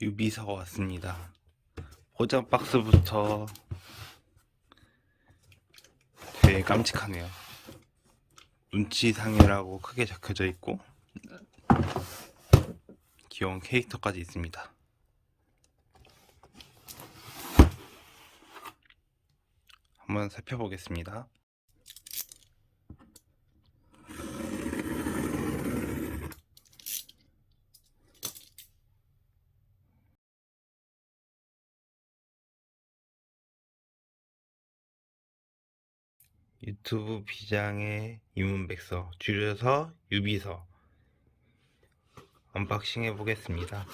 유비서가 왔습니다. 포장 박스부터 되게 깜찍하네요. 눈치상해라고 크게 적혀져 있고 귀여운 캐릭터까지 있습니다. 한번 살펴보겠습니다. 유튜브 비장의 이문백서 줄여서 유비서 언박싱 해보겠습니다.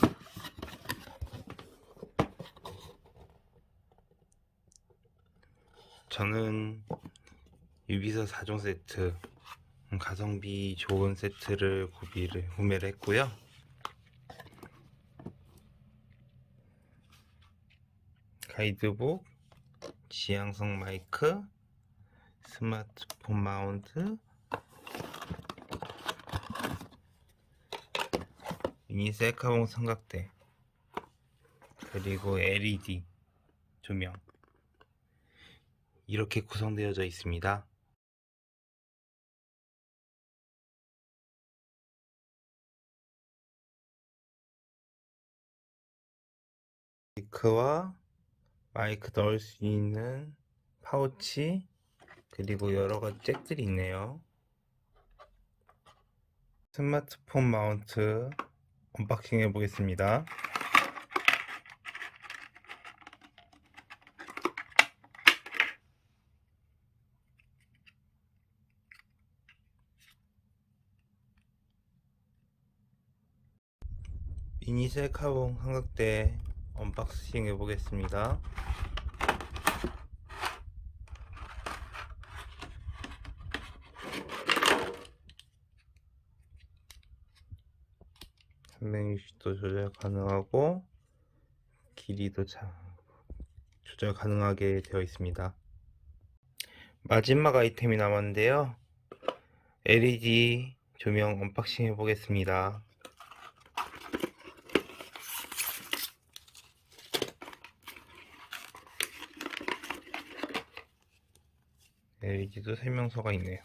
저는 유비서 4종 세트 음, 가성비 좋은 세트를 구비를 구매를 했고요. 가이드북, 지향성 마이크, 스마트폰 마운트, 미니 셀카봉 삼각대, 그리고 LED 조명. 이렇게 구성되어져 있습니다. 마이크와 마이크 넣을 수 있는 파우치 그리고 여러 가지 잭들이 있네요. 스마트폰 마운트 언박싱 해보겠습니다. 미니 셀카봉 삼각대 언박싱 해보겠습니다. (360도) 조절 가능하고 길이도 자, 조절 가능하게 되어 있습니다. 마지막 아이템이 남았는데요. LED 조명 언박싱 해보겠습니다. LED도 설명서가 있네요